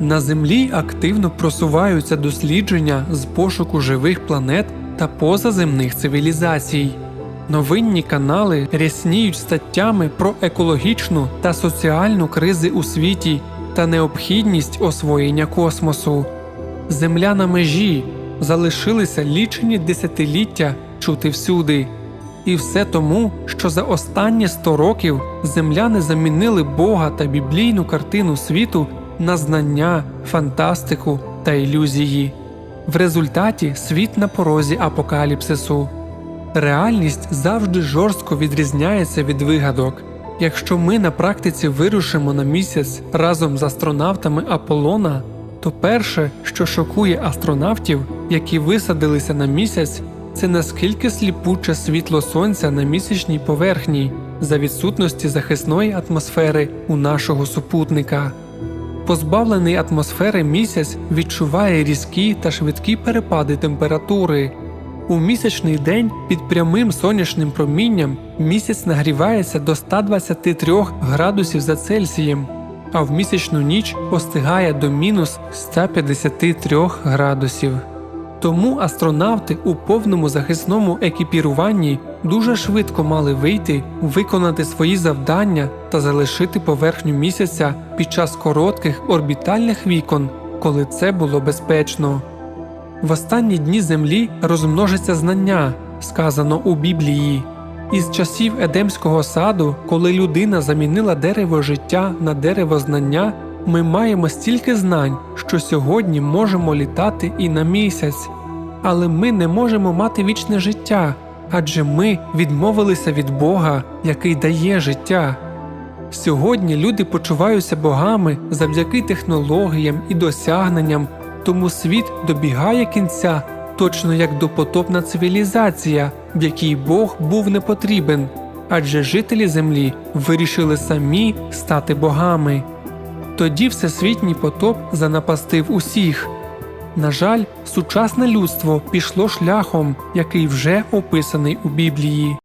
На Землі активно просуваються дослідження з пошуку живих планет та позаземних цивілізацій. Новинні канали рясніють статтями про екологічну та соціальну кризи у світі та необхідність освоєння космосу. Земля на межі залишилися лічені десятиліття чути всюди. І все тому, що за останні 100 років земляни замінили Бога та біблійну картину світу на знання, фантастику та ілюзії. В результаті світ на порозі апокаліпсису. Реальність завжди жорстко відрізняється від вигадок. Якщо ми на практиці вирушимо на місяць разом з астронавтами Аполлона, то перше, що шокує астронавтів, які висадилися на місяць, це наскільки сліпуче світло сонця на місячній поверхні за відсутності захисної атмосфери у нашого супутника. Позбавлений атмосфери місяць відчуває різкі та швидкі перепади температури. У місячний день під прямим сонячним промінням місяць нагрівається до 123 градусів за Цельсієм, а в місячну ніч остигає до мінус 153 градусів. Тому астронавти у повному захисному екіпіруванні дуже швидко мали вийти, виконати свої завдання та залишити поверхню місяця під час коротких орбітальних вікон, коли це було безпечно. В останні дні землі розмножиться знання, сказано у Біблії. Із часів Едемського саду, коли людина замінила дерево життя на дерево знання, ми маємо стільки знань, що сьогодні можемо літати і на місяць. Але ми не можемо мати вічне життя, адже ми відмовилися від Бога, який дає життя. Сьогодні люди почуваються богами завдяки технологіям і досягненням, тому світ добігає кінця, точно як допотопна цивілізація, в якій Бог був не потрібен, адже жителі землі вирішили самі стати богами. Тоді всесвітній потоп занапастив усіх. На жаль, сучасне людство пішло шляхом, який вже описаний у Біблії.